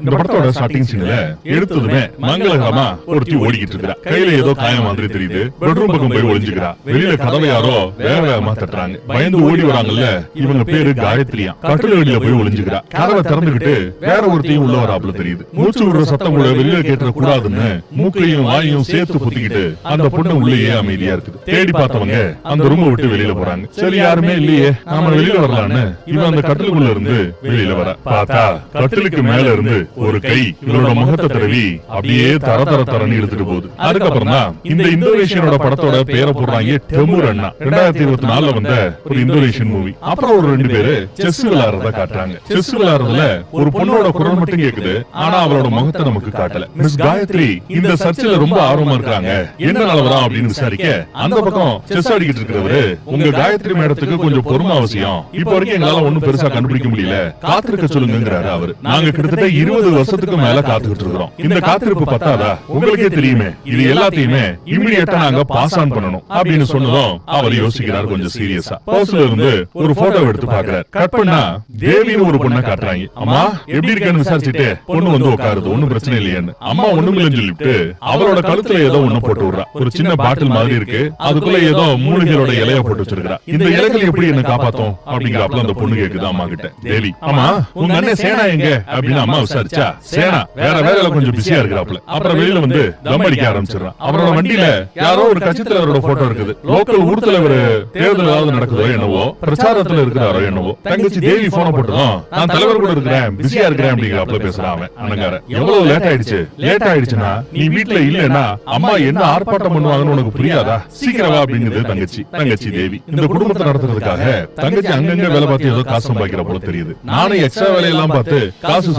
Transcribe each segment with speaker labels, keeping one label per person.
Speaker 1: இந்த படத்தோட ஸ்டார்டிங் சீன்ல எடுத்ததுமே மங்களகரமா ஒருத்தி ஓடிக்கிட்டு இருக்கா. கையில ஏதோ காயம் மாதிரி தெரியுது. பெட்ரூம் பக்கம் போய் ஒளிஞ்சுக்கிறா. வெளியில கதவை யாரோ வேக வேகமா தட்டுறாங்க. பயந்து ஓடி வராங்கல்ல இவங்க பேரு காயத்ரியா. கட்டில வெளியில போய் ஒளிஞ்சுக்கிறா. கதவை திறந்துகிட்டு வேற ஒருத்தையும் உள்ள வராப்புல தெரியுது. மூச்சு விடுற சத்தம் கூட வெளியில கேட்டுற கூடாதுன்னு மூக்கையும் வாயையும் சேர்த்து புத்திக்கிட்டு அந்த பொண்ணு உள்ளேயே அமைதியா இருக்குது. தேடி பார்த்தவங்க அந்த ரூமை விட்டு வெளியில போறாங்க. சரி யாருமே இல்லையே நாம வெளியில வரலான்னு இவன் அந்த கட்டிலுக்குள்ள இருந்து வெளியில வர. பார்த்தா கட்டிலுக்கு மேல இருந்து ஒரு கை இவரோட முகத்தை தடவி அப்படியே தர தர தரன்னு இழுத்துட்டு போகுது. அதுக்கப்புறம் தான் இந்த இந்தோனேஷியனோட படத்தோட பேரை போடுறாங்க டெமுர் அண்ணா ரெண்டாயிரத்தி இருபத்தி நாலுல வந்த ஒரு இந்தோனேஷியன் மூவி. அப்புறம் ஒரு ரெண்டு பேரு செஸ் விளையாடுறத காட்டுறாங்க. செஸ் விளையாடுறதுல ஒரு பொண்ணோட குரல் மட்டும் கேக்குது. ஆனா அவளோட முகத்தை நமக்கு காட்டல. மிஸ் காயத்ரி இந்த சர்ச்சில் ரொம்ப ஆர்வமா இருக்காங்க. என்ன நிலவரம் அப்படின்னு விசாரிக்க. அந்த பக்கம் செஸ் ஆடிக்கிட்டு இருக்கிறவரு உங்க காயத்ரி மேடத்துக்கு கொஞ்சம் பொறுமை அவசியம். இப்ப வரைக்கும் எங்களால ஒண்ணும் பெருசா கண்டுபிடிக்க முடியல காத்திருக்க சொல்லுங்கிறாரு அவரு நாங்க கிட்டத்தட்ட இருபது வருஷத்துக்கு மேல காத்துக்கிட்டு இருக்கிறோம். இந்த காத்திருப்பு பத்தாதா? உங்களுக்கே தெரியுமே. இது எல்லாத்தையுமே இமிடியேட்டா நாங்க பாஸ் ஆன் பண்ணணும் அப்படின்னு சொன்னதும் அவர் யோசிக்கிறார் கொஞ்சம் சீரியஸா பர்ஸ்ல இருந்து ஒரு போட்டோ எடுத்து பாக்குறாரு கட் பண்ணா தேவின்னு ஒரு பொண்ணை காட்டுறாங்க. அம்மா எப்படி இருக்கேன்னு விசாரிச்சுட்டு பொண்ணு வந்து உட்காருது. ஒண்ணும் பிரச்சனை இல்லையான்னு. அம்மா ஒண்ணும் இல்லைன்னு சொல்லிட்டு அவளோட கழுத்துல ஏதோ ஒண்ணு போட்டு விடுறா. ஒரு சின்ன பாட்டில் மாதிரி இருக்கு. அதுக்குள்ள ஏதோ மூலிகையோட இலைய போட்டு வச்சிருக்கா இந்த இலைகள் எப்படி என்ன காப்பாத்தும் அப்படிங்கிறப்பல அந்த பொண்ணு கேக்குது அம்மா கிட்ட தேவி அம்மா உங்க அண்ணன் சேனா எங்க அப்படின்னு அம்மா விசாரிச்சா சேனா வேற வேலையில கொஞ்சம் பிஸியா இருக்கிறாப்ல அப்புறம் வெளியில வந்து தம் அடிக்க ஆரம்பிச்சிடறான். அவரோட வண்டியில யாரோ ஒரு கட்சி தலைவரோட போட்டோ இருக்குது. லோக்கல் ஊர் தலைவர் தேர்தல் ஏதாவது நடக்குதோ என்னவோ? பிரச்சாரத்துல இருக்கிறாரோ என்னவோ? தங்கச்சி தேவி போன போட்டதும் நான் தலைவர் கூட இருக்கிறேன். பிஸியா இருக்கிறேன் அப்படிங்கிறப்பல பேசுறான் அவன். அண்ணங்கார. எவ்வளவு லேட் ஆயிடுச்சு? லேட் ஆயிடுச்சுன்னா நீ வீட்ல இல்லன்னா அம்மா என்ன ஆர்ப்பாட்டம் பண்ணுவாங்கன்னு உனக்கு புரியாதா? சீக்கிரம் வா அப்படிங்குது தங்கச்சி. தங்கச்சி தேவி. இந்த குடும்பத்தை நடத்துறதுக்காக தங்கச்சி அங்கங்க வேலை பார்த்து ஏதோ காசு சம்பாதிக்கிற போல தெரியுது நானும் எக்ஸ்ட்ரா வேலையெல்லாம் பார்த்து காசு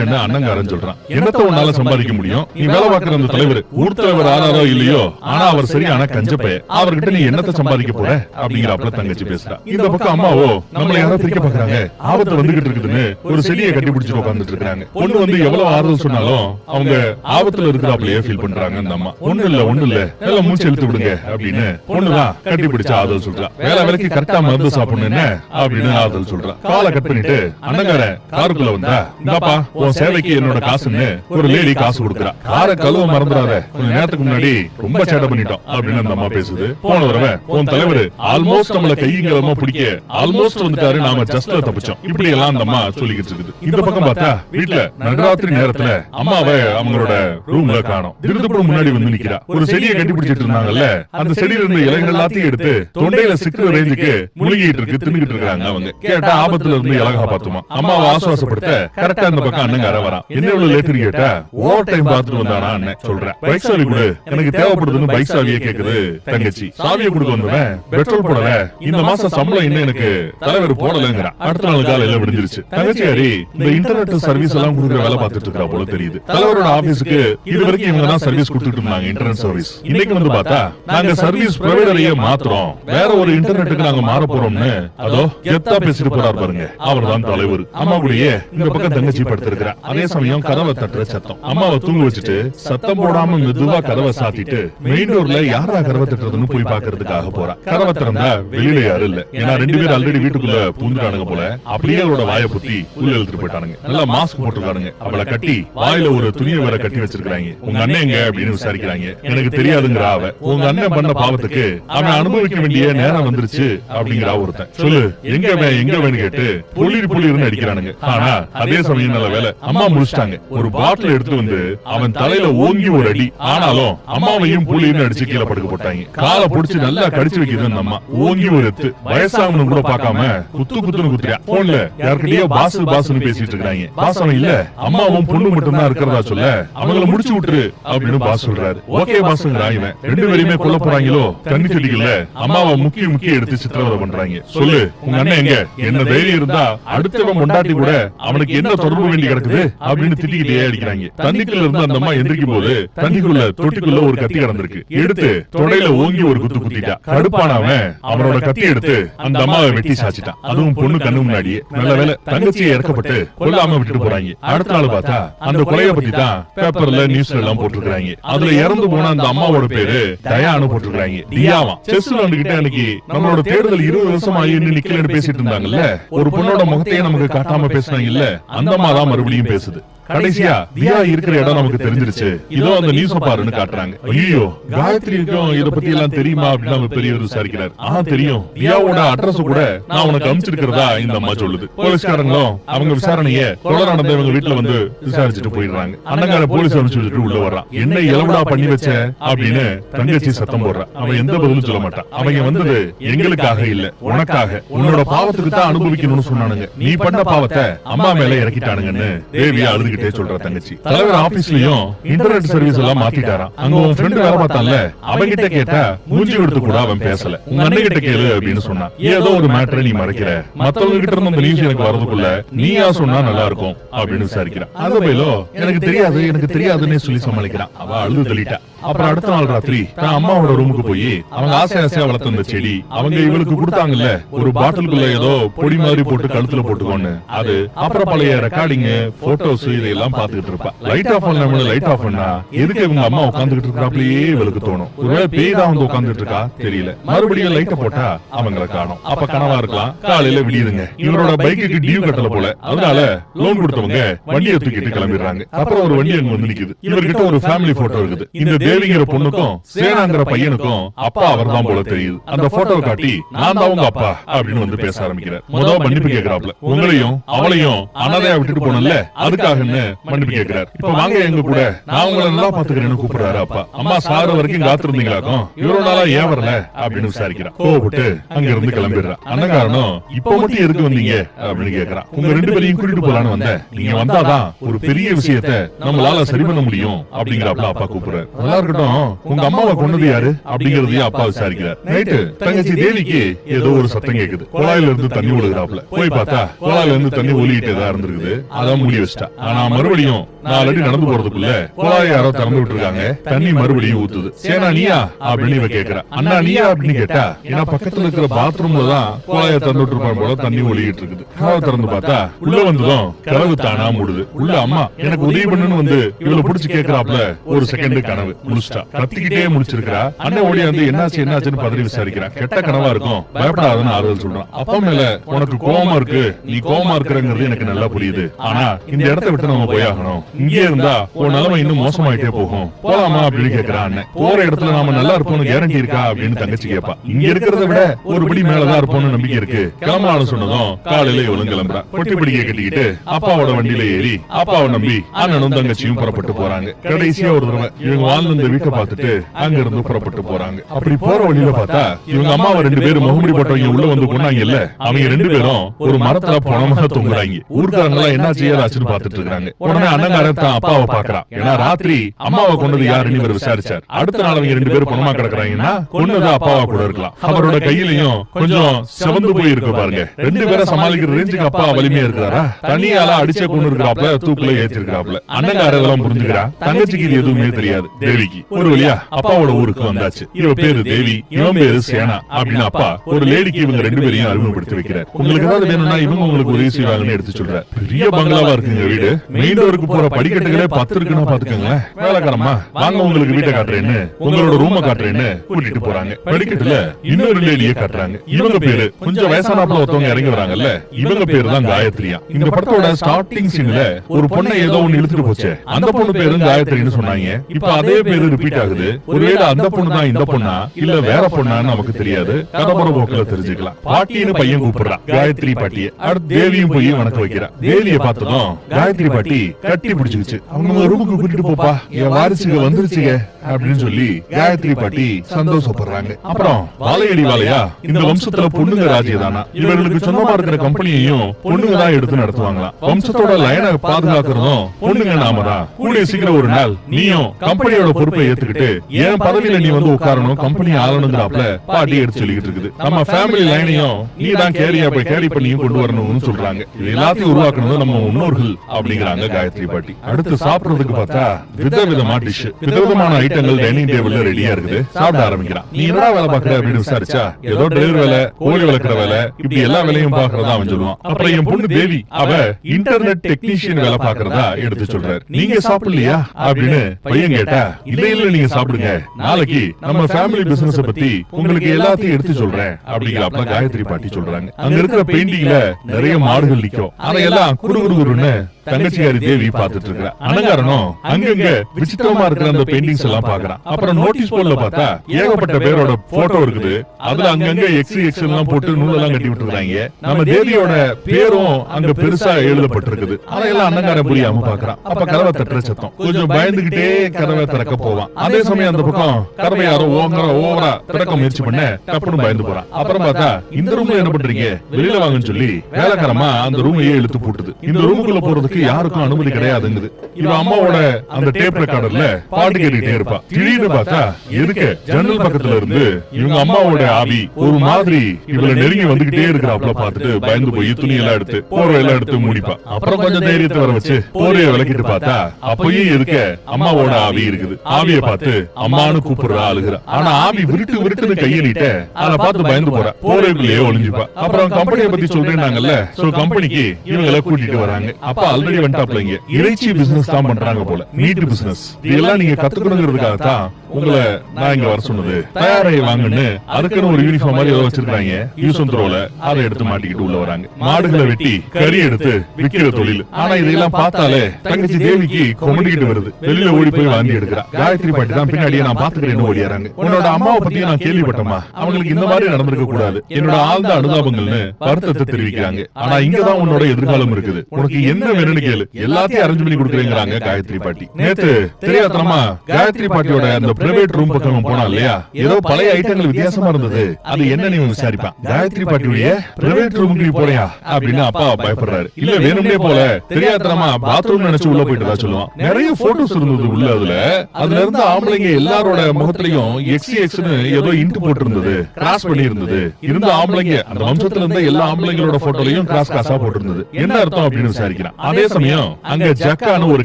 Speaker 1: சம்பாதிக்கிறேன்னு அண்ணங்காரன் சொல்றான்? என்னத்த உன்னால சம்பாதிக்க முடியும்? நீ வேலை பார்க்கிற அந்த தலைவர் ஊர் தலைவர் ஆனாரோ இல்லையோ? ஆனா அவர் சரியான கஞ்சப்பைய அவர்கிட்ட நீ என்னத்த சம்பாதிக்க போற? அப்படிங்கிறப்பல தங்கச்சி பேசுறா. இந்த பக்கம் அம்மாவோ நம்மள யாரோ பிரிக்க பாக்குறாங்க ஆபத்து வந்துகிட்டு இருக்குதுன்னு ஒரு செடியை கட்டி பிடிச்சிட்டு உட்கார்ந்துட்டு இருக்காங்க. பொண்ணு வந்து எவ்வளவு ஆறுதல் சொன்னாலும் அவங்க ஆபத்துல இருக்கிறாப்லயே ஃபீல் பண்றாங்க அந்த அம்மா. ஒண்ணு இல்ல ஒண்ணு இல்ல எல்லாம் மூச்சு இழுத்து விடுங்க அப்படின்னு பொண்ணுதான் கட்டி பிடிச்ச ஆறுதல் சொல்றா வேலை வேலைக்கு கரெக்டா மருந்து சாப்பிடணும் என்ன அப்படின்னு ஆறுதல் சொல்றா. காலை கட் பண்ணிட்டு அண்ணங்கார காருக்குள்ள வந்தா இந்தாப்பா உன் சேவைக்கு என்னோட காசுன்னு ஒரு லேடி காசு கொடுக்குறா. கார கழுவ மறந்துடாத. கொஞ்ச நேரத்துக்கு முன்னாடி ரொம்ப சேட்டை பண்ணிட்டோம் அப்படின்னு அந்த அம்மா பேசுது. போன தடவை உன் தலைவர் ஆல்மோஸ்ட் நம்மள கையங்கலமா பிடிக்க ஆல்மோஸ்ட் வந்துட்டாரு. நாம ஜஸ்ட்ல தப்பிச்சோம். இப்படி எல்லாம் அந்த அம்மா சொல்லிக்கிட்டு இருக்குது. இந்த பக்கம் பார்த்தா வீட்டுல நடுராத்திரி நேரத்துல அம்மாவை அவங்களோட ரூம்ல காணும். விருதுபுரம் முன்னாடி வந்து நிக்கிறா. ஒரு செடியை கட்டி பிடிச்சிட்டு இருந்தாங்கல்ல அந்த செடியில இருந்து இலைகள் எல்லாத்தையும் எடுத்து தொண்டையில சிக்கிற ரேஞ்சுக்கு முழுகிட்டு இருக்கு தின்னுகிட்டு இருக்காங்க அவங்க. கேட்டா ஆபத்துல இருந்து இலகா பார்த்துமா அம்மாவை ஆசுவாசப்படுத்த கரெக்டா அந்த பக்கம் அண்ணங்கார வரான்? என்ன இவ்வளவு லேட்டு கேட்டா ஓவர் டைம் பார்த்துட்டு வந்தானா அண்ணன்? சொல்றேன். பைக் சாவி கொடு எனக்கு தேவைப்படுதுன்னு பைக் சாவியே கேக்குது. தங்கச்சி சாவியை கொடுக்க வந்தவன் பெட்ரோல் போடல. இந்த மாசம் சம்பளம் இன்னும் எனக்கு தலைவர் போடலங்கிறான் அடுத்த நாள் காலையில விடிஞ்சிருச்சு தங்கச்சி ஹரி இந்த இன்டர்நெட் சர்வீஸ் எல்லாம் கொடுக்குற வேலை பார்த்துட்டு இருக்கா போல தெரியுது. தலைவரோட ஆபீஸ்க்கு இது வரைக்கும் இவங்க தான் சர்வீஸ் கொடுத்துட்டு இருந்தாங்க இன்டர்நெட் சர்வீஸ் இன்னைக்கு வந்து பார்த்தா நாங்க சர்வீஸ் ப்ரொவைடரையே மாத்துறோம் வேற ஒரு இன்டர்நெட்டுக்கு நாங்க மாற போறோம்னு அதோ கெத்தா பேசிட்டு போறாரு பாருங்க அவர் தான் தலைவர் அம்மா கூடயே இந்த பக்கம் தங்கச்சி படுத்திருக்கிறா அதே சமயம் கதவை தட்டுற சத்தம். அம்மாவை தூங்க வச்சுட்டு சத்தம் போடாம மெதுவா கதவை சாத்திட்டு மெயின் டோர்ல யாரா கதவை தட்டுறதுன்னு போய் பாக்குறதுக்காக போறா. கதவை திறந்தா வெளியில யாரும் இல்ல. ஏன்னா ரெண்டு பேரும் ஆல்ரெடி வீட்டுக்குள்ள பூந்துட்டானுங்க போல. அப்படியே அவளோட வாயை புத்தி உள்ள இழுத்துட்டு போயிட்டானுங்க. நல்லா மாஸ்க் போட்டுருக்கானுங்க. அவளை கட்டி வாயில ஒரு துணியை வேற கட்டி வச்சிருக்காங்க உங்க அண்ணன் எங்க அப்படின்னு விசாரிக்கிறாங்க. எனக்கு தெரியாதுங்கிறா அவ உங்க அண்ணன் பண்ண பாவத்துக்கு அவன் அனுபவிக்க வேண்டிய நேரம் வந்துருச்சு அப்படிங்கிறா ஒருத்தன். சொல்லு எங்க எங்க அவன் கேட்டு புள்ளி புள்ளின்னு அடிக்கிறானுங்க. ஆனா அதே சமயம் நல்ல வேலை அம்மா முடிச்சிட்டாங்க ஒரு பாட்டில் எடுத்துட்டு வந்து அவன் தலையில ஓங்கி ஒரு அடி ஆனாலும் அம்மாவையும் புள்ளின்னு அடிச்சு கீழே படுக்க போட்டாங்க. காலை புடிச்சு நல்லா கடிச்சு வைக்குது அந்த அம்மா. ஓங்கி ஒரு எத்து வயசாகணும் கூட பார்க்காம குத்து குத்துன்னு குத்துறியா. போன்ல யார்கிட்டயோ பாஸ் பாஸ்னு பேசிட்டு இருக்காங்க. அவன் இல்ல. அம்மாவும் பொண்ணு மட்டும் தான் இருக்கிறதா சொல்ல? அவங்கள முடிச்சு விட்டுரு அப்படின்னு பாஸ் சொல்றாரு. ஓகே பாஸ்ங்கிறா இவன். ரெண்டு பேரையுமே கொல்ல போறாங்களோ? கண்ணி செடிக்கல அம்மாவை முக்கிய முக்கிய எடுத்து சித்திரவதை பண்றாங்க. சொல்லு. உங்க அண்ணன் எங்க என்ன தைரியம் இருந்தா அடுத்தவன் கொண்டாட்டி கூட அவனுக்கு என்ன தொடர்பு வேண்டி கிடக்குது அப்படின்னு திட்டிக்கிட்டே அடிக்கிறாங்க. தண்ணிக்குள்ள இருந்து அந்த அம்மா எந்திரிக்கும் போது தண்ணிக்குள்ள தொட்டிக்குள்ள ஒரு கத்தி கிடந்திருக்கு. எடுத்து தொடையில ஓங்கி ஒரு குத்து குத்திட்டா. கடுப்பானவன் அவனோட கத்தி எடுத்து அந்த அம்மாவை வெட்டி சாச்சிட்டான். அதுவும் பொண்ணு கண்ணு முன்னாடியே. நல்ல வேலை தங்கச்சியை இறக்கப்பட்டு கொல்லாம விட்டுட்டு போறாங்க. அடுத்த நாள் பார்த்தா அந்த கொலைய பத்தி தான் பேப்பர்ல நியூஸ்ல எல்லாம் போட்டிருக்காங்க அதுல இறந்து போன அந்த அம்மாவோட பேரு தயானு போட்டிருக்காங்க தியாவா செஸ் விளையாண்டுகிட்ட அன்னைக்கு நம்மளோட தேர்தல் இருபது வருஷம் ஆகி நிக்கலன்னு பேசிட்டு இருந்தாங்கல்ல ஒரு பொண்ணோட முகத்தையே நமக்கு காட்டாம பேசுனாங்கல்ல அந்த அம்மா தான் மறுபடியும் பேசுது கடைசியா தியா இருக்கிற இடம் நமக்கு தெரிஞ்சிருச்சு. இதோ அந்த நியூஸ் பாருன்னு காட்டுறாங்க. ஐயோ காயத்ரிக்கும் இத பத்தி எல்லாம் தெரியுமா? அப்படின்னு நம்ம பெரியவர் விசாரிக்கிறார். ஆ தெரியும். தியாவோட அட்ரஸ் கூட நான் உனக்கு அனுப்பிச்சிருக்கிறதா? இந்த அம்மா சொல்லுது போலீஸ்காரங்களும் அவங்க விசாரணைய கொலை நடந்த இவங்க வீட்டுல வந்து விசாரிச்சுட்டு போயிடுறாங்க. அண்ணங்கார போலீஸ் அனுப்பிச்சு உள்ள வர்றான். என்ன இளவடா பண்ணி வச்ச? அப்படின்னு தங்கச்சி சத்தம் போடுறான். அவன் எந்த பதிலும் சொல்ல மாட்டான். அவங்க வந்தது எங்களுக்காக இல்ல. உனக்காக. உன்னோட பாவத்துக்கு தான் அனுபவிக்கணும்னு சொன்னானுங்க நீ பண்ண பாவத்தை அம்மா மேல இறக்கிட்டானுங்கன்னு தேவியா அழுதுகிட்டே சொல்ற தங்கச்சி. தலைவர் ஆபீஸ்லயும் இன்டர்நெட் சர்வீஸ் எல்லாம் மாத்திட்டாராம் அங்க உன் ஃப்ரெண்ட் வேலை பார்த்தான்ல. அவன்கிட்ட கேட்டா மூஞ்சி கொடுத்து கூட அவன் பேசல. உங்க அண்ணன் கிட்ட கேளு அப்படின்னு சொன்னான். ஏதோ ஒரு மேட்டரை நீ மறைக்கிற. மத்தவங்க கிட்ட இருந்து அந்த நியூஸ் எனக்கு வரதுக்குள்ள நீயா சொன்னா நல்லா இருக்கும் அப்படின்னு விசாரிக்கிறான். அந்த பையலோ எனக்கு தெரியாது எனக்கு தெரியாதுன்னு சொல்லி சமாளிக்கிறான். அவ அழுது தள்ளிட்டா. அப்புறம் அடுத்த நாள் ராத்திரி நான் அம்மாவோட ரூமுக்கு போய் அவங்க ஆசை ஆசையா வளர்த்து அந்த செடி அவங்க இவளுக்கு கொடுத்தாங்கல்ல ஒரு பாட்டிலுக்குள்ள ஏதோ பொடி மாதிரி போட்டு கழுத்துல போட்டுக்கோன்னு. அது அப்புறம் பழைய ரெக்கார்டிங் போட்டோஸ் இதெல்லாம் பாத்துக்கிட்டு இருப்பா. லைட் ஆஃப் பண்ண லைட் ஆஃப் பண்ணா எதுக்கு இவங்க அம்மா உட்காந்துக்கிட்டு இருக்காப்லயே இவளுக்கு தோணும். ஒருவேளை பேய் தான் வந்து உட்காந்துட்டு இருக்கா? தெரியல. மறுபடியும் லைட்ட போட்டா அவங்கள காணும். அப்ப கனவா இருக்கலாம் காலையில விடியுதுங்க. இவரோட பைக்குக்கு டியூ கட்டல போல. அதனால லோன் கொடுத்தவங்க வண்டியை தூக்கிட்டு கிளம்பிடுறாங்க. அப்புறம் ஒரு வண்டி அங்க வந்து நிக்குது. இவர்கிட்ட ஒரு ஃபேமிலி போட்டோ இருக்குது. இந்த தேவிங்கிற பொண்ணுக்கும் சேனாங்கிற பையனுக்கும் அப்பா அவர்தான் போல தெரியுது. அந்த போட்டோவை காட்டி நான் தான் உங்க அப்பா அப்படின்னு வந்து பேச ஆரம்பிக்கிறார். முதல் மன்னிப்பு கேக்குறாப்ல. உங்களையும் அவளையும் அனாதையா விட்டுட்டு போனல அதுக்காகன்னு மன்னிப்பு கேக்குறார். இப்ப வாங்க எங்க கூட. நான் உங்களை நல்லா பாத்துக்கிறேன்னு கூப்பிடுறாரு அப்பா. அம்மா சாரு வரைக்கும் காத்திருந்தீங்களாக்கும் இவ்வளவு நாளா ஏன் வரல அப்படின்னு விசாரிக்கிறான் கோவப்பட்டு அங்க இருந்து கிளம்பிடுறான் அண்ணகாரனும் இப்ப மட்டும் எதுக்கு வந்தீங்க? அப்படின்னு கேக்குறான் உங்க ரெண்டு பேரையும் கூட்டிட்டு போலான்னு வந்தேன். நீங்க வந்தாதான் ஒரு பெரிய விஷயத்த நம்மளால சரி பண்ண முடியும். அப்படிங்கிறப்ப அப்பா கூப்பிடுறாரு இருக்கட்டும். உங்க அம்மாவை கொண்டது யாரு? அப்படிங்கறதையும் அப்பா விசாரிக்கிறார். நைட்டு தங்கச்சி தேவிக்கு ஏதோ ஒரு சத்தம் கேக்குது. குழாயில இருந்து தண்ணி விழுகிறாப்ல போய் பார்த்தா குழாயில இருந்து தண்ணி ஒலிக்கிட்டு தான் இருந்திருக்குது. அதான் மூடி வச்சிட்டா. ஆனா மறுபடியும் நாலு அடி நடந்து போறதுக்குள்ள குழாய் யாரோ திறந்து விட்டுருக்காங்க. தண்ணி மறுபடியும் ஊத்துது. சேனா நீயா? அப்படின்னு இவ கேக்குறா. அண்ணா நீயா? அப்படின்னு கேட்டா ஏன்னா பக்கத்துல இருக்கிற பாத்ரூம்ல தான் குழாய திறந்து விட்டுருப்பான் போல தண்ணி ஒலிக்கிட்டு இருக்குது. கதவை திறந்து பார்த்தா உள்ள வந்ததும் கதவு தானா மூடுது உள்ள அம்மா எனக்கு உதவி பண்ணுன்னு வந்து இவளை புடிச்சு கேக்குறாப்ல ஒரு செகண்ட் கனவு முடிச்சிட்டா. கத்திக்கிட்டே முடிச்சிருக்கா அண்ணன் ஓடி வந்து என்னாச்சு என்னாச்சுன்னு பதறி விசாரிக்கிறா. கெட்ட கனவா இருக்கும். பயப்படாதன்னு ஆறுதல் சொல்றான். அப்பா மேல உனக்கு கோவமா இருக்கு. நீ கோவமா இருக்கிறங்கிறது எனக்கு நல்லா புரியுது. ஆனா இந்த இடத்த விட்டு நம்ம போயாகணும். இங்கே இருந்தா உன் நிலைமை இன்னும் மோசமாயிட்டே போகும். போலாமா அப்படின்னு கேக்குறான் அண்ணன். போற இடத்துல நாம நல்லா இருப்போம்னு கேரண்டி இருக்கா அப்படின்னு தங்கச்சி கேப்பா. இங்க இருக்கிறத விட ஒரு படி மேலதான் இருப்போம்னு நம்பிக்கை இருக்கு. கிளம்பலாம்னு சொன்னதும் காலையில இவளும் கிளம்புறா பொட்டி பிடிக்க கட்டிக்கிட்டு அப்பாவோட வண்டியில ஏறி அப்பாவை நம்பி அண்ணனும் தங்கச்சியும் புறப்பட்டு போறாங்க கடைசியா ஒரு தடவை இவங்க வாழ்ந்த இந்த வீட்டை பார்த்துட்டு அங்க இருந்து புறப்பட்டு போறாங்க. அப்படி போற வழியில பார்த்தா இவங்க அம்மாவை ரெண்டு பேரும் முகமுடி போட்டவங்க உள்ள வந்து கொண்டாங்க இல்ல? அவங்க ரெண்டு பேரும் ஒரு மரத்துல பணமாக தொங்குறாங்க. ஊர்க்காரங்க எல்லாம் என்ன செய்யலாச்சுன்னு பாத்துட்டு இருக்காங்க. உடனே அண்ணங்காரன் தான் அப்பாவை பாக்குறான் ஏன்னா ராத்திரி அம்மாவை கொண்டது யாருன்னு இவர் விசாரிச்சார். அடுத்த நாள் அவங்க ரெண்டு பேரும் பணமா கிடக்குறாங்கன்னா கொன்னது அப்பாவா கூட இருக்கலாம். அவரோட கையிலயும் கொஞ்சம் செவந்து போய் இருக்கு பாருங்க. ரெண்டு பேரை சமாளிக்கிற ரேஞ்சுக்கு அப்பா வலிமையா இருக்கிறாரா? தனியால அடிச்ச கொண்டு இருக்கிறாப்ல தூக்குல ஏத்தி இருக்கிறாப்ல அண்ணங்கார இதெல்லாம் புரிஞ்சுக்கிறா தங்கச்சிக்கு இது எதுவுமே தெரியாது தேவிக்கு ஒரு வழியா அப்பாவோட ஊருக்கு வந்தாச்சு. இவ பேரு தேவி. இவன் பேரு சேனா அப்படின்னு அப்பா ஒரு லேடிக்கு இவங்க ரெண்டு பேரையும் அறிமுகப்படுத்தி வைக்கிறார் உங்களுக்கு ஏதாவது வேணும்னா இவங்க உங்களுக்கு உதவி செய்வாங்கன்னு எடுத்து சொல்றாரு. பெரிய பங்களாவா இருக்குங்க வீடு. மெயின் டோருக்கு போற படிக்கட்டுகளே பத்து இருக்குன்னா பாத்துக்கோங்களேன். வேலைக்காரமா வாங்க உங்களுக்கு வீட்டை காட்டுறேன்னு உங்களோட ரூம காட்டுறேன்னு கூட்டிட்டு போறாங்க. படிக்கட்டுல இன்னொரு லேடியே காட்டுறாங்க. இவங்க பேரு கொஞ்சம் வயசானாப்புல ஒருத்தவங்க இறங்கி வராங்கல்ல. இவங்க பேரு தான் காயத்ரியா. இந்த படத்தோட ஸ்டார்டிங் சீன்ல ஒரு பொண்ணை ஏதோ ஒண்ணு இழுத்துட்டு போச்சு அந்த பொண்ணு பேரு காயத்ரின்னு சொன்னாங்க இப்ப அதே பேரு ரிப்பீட் ஆகுது. ஒருவேளை அந்த பொண்ணு தான் இந்த பொண்ணா இல்ல வேற பொண்ணான்னு நமக்கு தெரியாது. கதம்பர போக்குல தெரிஞ்சுக்கலாம். பாட்டின்னு பையன் கூப்பிடுறா காயத்ரி பாட்டிய அடுத்து தேவியும் போய் வணக்க வைக்கிறா. தேவிய பார்த்ததும் காயத்ரி பாட்டி கட்டி பிடிச்சுக்கிச்சு. அவங்க ரூமுக்கு கூட்டிட்டு போப்பா. என் வாரிசுக வந்துருச்சுங்க அப்படின்னு சொல்லி காயத்ரி பாட்டி சந்தோஷப்படுறாங்க. அப்புறம் வாழையடி வாழையா? இந்த வம்சத்துல பொண்ணுங்க ராஜ்யதானா? இவர்களுக்கு சொந்தமா இருக்கிற கம்பெனியையும் பொண்ணுங்க தான் எடுத்து நடத்துவாங்களாம் வம்சத்தோட லைனை பாதுகாக்கிறதும் பொண்ணுங்க நாம தான். கூடிய சீக்கிரம் ஒரு நாள் நீயும் கம்பெனியோட பொறுப்பை ஏத்துக்கிட்டு என் பதவியில நீ வந்து உட்காரணும்? கம்பெனி ஆளணுங்கிறாப்ல பாட்டி எடுத்து சொல்லிக்கிட்டு இருக்குது. நம்ம ஃபேமிலி லைனையும் நீ தான் கேரியா போய் கேரி பண்ணியும் கொண்டு வரணும்னு சொல்றாங்க. இது எல்லாத்தையும் உருவாக்குனது நம்ம முன்னோர்கள் அப்படிங்கிறாங்க காயத்ரி பாட்டி. அடுத்து சாப்பிடுறதுக்கு பார்த்தா விதவிதமா டிஷ் விதவிதமான ஐட்டங்கள் டைனிங் டேபிள்ல ரெடியா இருக்குது. சாப்பிட ஆரம்பிக்கிறான். நீ என்னடா வேலை பாக்குற அப்படின்னு விசாரிச்சா ஏதோ டிரைவர் வேலை கோழி வளர்க்குற வேலை இப்படி எல்லா வேலையும் பாக்குறதா அவன் சொல்லுவான். அப்புறம் என் பொண்ணு தேவி அவ இன்டர்நெட் டெக்னீஷியன் வேலை பாக்குறதா எடுத்து சொல்றாரு நீங்க சாப்பிடலையா அப்படின்னு பையன் கேட்டா இல்ல இல்ல நீங்க சாப்பிடுங்க. நாளைக்கு நம்ம ஃபேமிலி பிசினஸ் பத்தி உங்களுக்கு எல்லாத்தையும் எடுத்து சொல்றேன் அப்படிங்கிறாப்ல காயத்ரி பாட்டி சொல்றாங்க. அங்க இருக்கிற பெயிண்டிங்ல நிறைய மாடுகள் நிக்கும். அதையெல்லாம் குறுகுறுன்னு தங்கச்சியாரி தேவி பாத்துட்டு இருக்கா? அனங்காரனும் அங்கங்க விசித்திரமா இருக்கிற அந்த பெயிண்டிங்ஸ் எல்லாம் பாக்குறான் அப்புறம் நோட்டீஸ் போர்டுல பார்த்தா ஏகப்பட்ட பேரோட போட்டோ இருக்குது. அதுல அங்கங்க எக்ஸ் எக்ஸ் எல்லாம் போட்டு நூலெல்லாம் கட்டி விட்டுருக்காங்க நம்ம தேவியோட பேரும் அங்க பெருசா எழுதப்பட்டிருக்குது. அதையெல்லாம் அண்ணங்காரன் புரியாம பாக்குறான் அப்ப கதவை தட்டுற சத்தம். கொஞ்சம் பயந்துகிட்டே கதவை திறக்க போவான். அதே சமயம் அந்த பக்கம் கதவை யாரோ ஓங்கர ஓவரா திறக்க முயற்சி பண்ண டப்புனு பயந்து போறான். அப்புறம் பார்த்தா இந்த ரூம்ல என்ன பண்றீங்க? வெளியில வாங்கன்னு சொல்லி வேலைக்காரமா அந்த ரூமையே இழுத்து போட்டுது இந்த ரூமுக்குள்ள போறதுக்கு யாருக்கும் அனுமதி கிடையாதுங்குது. இவ அம்மாவோட அந்த டேப் ரெக்கார்டர்ல பாட்டு கேட்டுட்டே இருப்பா. திடீர்னு பார்த்தா எதுக்கு? ஜன்னல் பக்கத்துல இருந்து இவங்க அம்மாவோட ஆவி ஒரு மாதிரி இவள நெருங்கி வந்துகிட்டே இருக்கிறாப்ல பார்த்துட்டு பயந்து போய் துணி எல்லாம் எடுத்து போர்வை எல்லாம் எடுத்து மூடிப்பா. அப்புறம் கொஞ்சம் தைரியத்தை வர வச்சு போரைய விளக்கிட்டு பார்த்தா அப்பயும் எதுக்க? அம்மாவோட ஆவி இருக்குது. ஆவிய பார்த்து அம்மான்னு கூப்பிடுறா அழுகுறா ஆனா ஆவி விருட்டு விருட்டுன்னு கையை நீட்ட அதை பார்த்து பயந்து போறா. போரைக்குள்ளேயே ஒளிஞ்சுப்பா. அப்புறம் கம்பெனியை பத்தி சொல்றேன்னாங்கல்ல சோ கம்பெனிக்கு இவங்களை கூட்டிட்டு வராங்க அப்ப ஆல்ரெடி வந்துட்டாப்ல இங்க இறைச்சி பிசினஸ் தான் பண்றாங்க போல. மீட் பிசினஸ் இதெல்லாம் நீங்க கத்துக்கணுங்கிறதுக்காக தான் உங்களை நான் இங்க வர சொன்னது. தயாரை வாங்கன்னு அதுக்குன்னு ஒரு யூனிஃபார்ம் மாதிரி ஏதோ வச்சிருக்காங்க. யூஸ் ரோல அதை எடுத்து மாட்டிக்கிட்டு உள்ள வராங்க. மாடுகளை வெட்டி கறி எடுத்து விக்கிற தொழில். ஆனா இதெல்லாம் பார்த்தாலே தங்கச்சி தேவிக்கு கொமண்டிக்கிட்டு வருது. வெளியில ஓடி போய் வாந்தி எடுக்கிறா காயத்ரி பாட்டி தான் பின்னாடியே நான் பாத்துக்கிறேன்னு ஓடியாராங்க. உன்னோட அம்மாவை பத்தி நான் கேள்விப்பட்டமா அவங்களுக்கு இந்த மாதிரி நடந்திருக்க கூடாது என்னோட ஆழ்ந்த அனுதாபங்கள்னு வருத்தத்தை தெரிவிக்கிறாங்க ஆனா இங்கதான் உன்னோட எதிர்காலம் இருக்குது உனக்கு என்ன வேணும்னு கேளு. எல்லாத்தையும் அரேஞ்ச் பண்ணி கொடுக்குறேங்கிறாங்க காயத்ரி பாட்டி. நேத்து தெரியாதனமா காயத்ரி பாட்டியோட அந்த பிரைவேட் ரூம் பக்கம் போனா இல்லையா? ஏதோ பழைய ஐட்டங்கள் வித்தியாசமா இருந்தது. அது என்ன நீ விசாரிப்பான். காயத்ரி பாட்டியுடைய பிரைவேட் ரூமுக்கு நீ போறியா? அப்படின்னு அப்பா பயப்படுறாரு. இல்ல வேணும்னே போல. தெரியாதனமா பாத்ரூம் நினைச்சு உள்ள போயிட்டதா சொல்லுவான் நிறைய போட்டோஸ் இருந்தது உள்ள அதுல அதுல இருந்த ஆம்பளைங்க எல்லாரோட முகத்திலையும் எக்ஸ் எக்ஸ்னு ஏதோ இன்ட்டு போட்டு இருந்தது கிராஸ் பண்ணி இருந்தது இருந்த ஆம்பளைங்க அந்த வம்சத்துல இருந்த எல்லா ஆம்பளைங்களோட போட்டோலையும் கிராஸ் கிராஸா போட்டு இருந்தது என்ன அர்த்தம் அப்படின்னு விசாரிக்கிறான் அதே சமயம் அங்க ஜக்கான்னு ஒரு